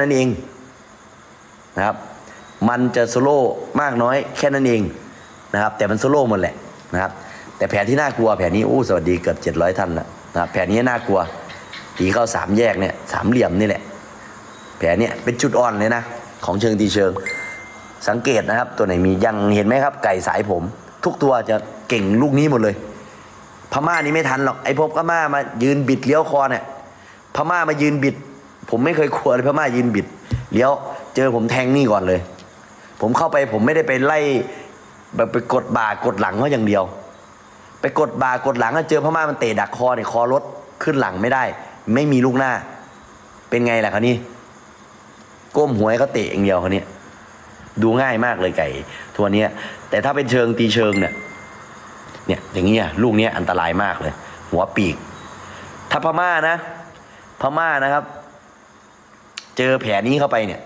นั่นเองนะครับ มันจะโซโล่มากน้อยแค่นั้นเองนะครับ แต่มันโซโล่หมดแหละนะครับ แต่แผนที่น่ากลัวแผนนี้อู้สวัสดีเกือบเจ็ดร้อยท่านละนะครับแผนนี้น่ากลัวตีเข้าสามแยกเนี่ยสามเหลี่ยมนี่แหละ แผนเนี้ยเป็นจุดอ่อนเลยนะ ของเชิงตีเชิง สังเกตนะครับ ตัวไหนมียังเห็นไหมครับ ไก่สายผม ทุกตัวจะเก่งลูกนี้หมดเลย พม่านี่ไม่ทันหรอกไอ้พวกพม่ามายืนบิดเลี้ยวคอเนี่ยพม่ามายืนบิด ผมไม่เคยกลัวเลยพม่ายืนบิดเลี้ยวเจอผมแทงนี่ก่อนเลย ผมเข้าไปผมไม่ได้ไปไล่แบบไปกดบ่ากดหลังเขาอย่างเดียว ไปกดบ่ากดหลังก็เจอพม่ามันเตะดักคอเนี่ยคอรถขึ้นหลังไม่ได้ ไม่มีลูกหน้า เป็นไงล่ะคราวนี้ก้มหัวให้เขาเตะอย่างเดียวเขาวนี้ดูง่ายมากเลยไก่ทัวเนี้ยแต่ถ้าเป็นเชิงตีเชิงเนี่ยเนี่ยอย่างเงี้ยลูกเนี้ยอันตรายมากเลย หัวปีก ถ้าพม่านะ พม่านะครับ เจอแผลนี้เข้าไปเนี่ย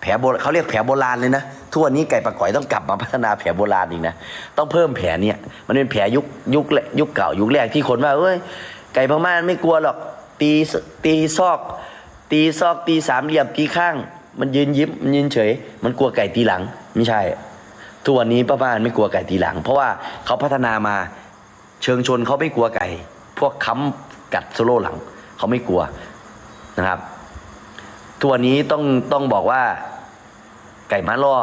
แผลโบราณเขาเรียกแผลโบราณเลยนะทุกวันนี้ไก่ปลาก๋อยต้องกลับมาพัฒนาแผลโบราณอีกนะต้องเพิ่มแผลเนี่ยมันเป็นแผลยุคยุคแรกยุคเก่ายุคแรกที่คนว่าเอ้ยไก่พม่าไม่กลัวหรอกตีตีซอก ตีซอกตีสามเหลี่ยมตีข้าง มันยืนยิ้มมันยืนเฉย มันกลัวไก่ตีหลังไม่ใช่ทุกวันนี้ป้าบ้านไม่กลัวไก่ตีหลัง เพราะว่าเขาพัฒนามาเชิงชนเขาไม่กลัวไก่ พวกค้ำกัดโซโล่หลัง เขาไม่กลัวนะครับ ตัวนี้ต้องต้องบอกว่าไก่ม้าล่อ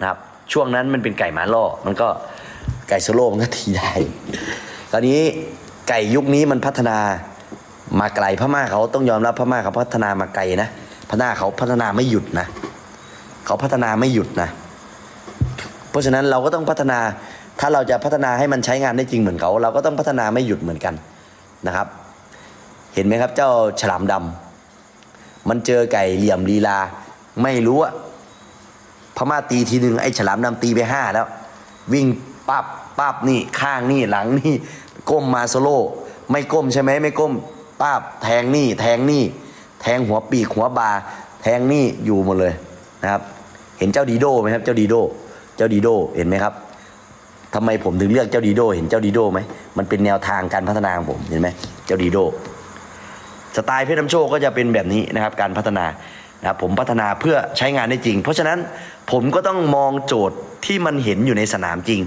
นะครับ ช่วงนั้นมันเป็นไก่ม้าล่อมันก็ไก่โซโล่มันก็ทีได้ตอนนี้ไก่ยุคนี้มันพัฒนามาไกลพม่าเขาต้องยอมรับพม่าเขาพัฒนามาไกลนะพม่าเขาพัฒนาไม่หยุดนะเขาพัฒนาไม่หยุดนะ เพราะฉะนั้นเราก็ต้องพัฒนาถ้าเราจะพัฒนาให้มันใช้งานได้จริงเหมือนเขา เราก็ต้องพัฒนาไม่หยุดเหมือนกันนะครับ เห็นไหมครับเจ้าฉลามดำ มันเจอไก่เหลี่ยมลีลา ไม่รู้อะพม่าตีทีหนึ่งไอ้ฉลามดำตีไปห้าแล้ว วิ่งปั๊บปั๊บนี่ข้างนี่หลังนี่ ก้มมาโซโล่ไม่ก้มใช่ไหมไม่ก้มปั๊บแทงนี่แทงนี่ แทงหัวปีกหัวบา แทงนี่อยู่หมดเลยนะครับ เห็นเจ้าดีโดไหมครับเจ้าดีโด เจ้าดีโดเห็นไหมครับทำไมผมถึงเลือกเจ้าดีโด เห็นเจ้าดีโดไหมมันเป็นแนวทางการพัฒนาของผมเห็นไหมเจ้าดีโด สไตล์เพชรน้ำโชคก็จะเป็นแบบนี้นะครับการพัฒนานะผมพัฒนาเพื่อใช้งานได้จริง เพราะฉะนั้นผมก็ต้องมองโจทย์ที่มันเห็นอยู่ในสนามจริง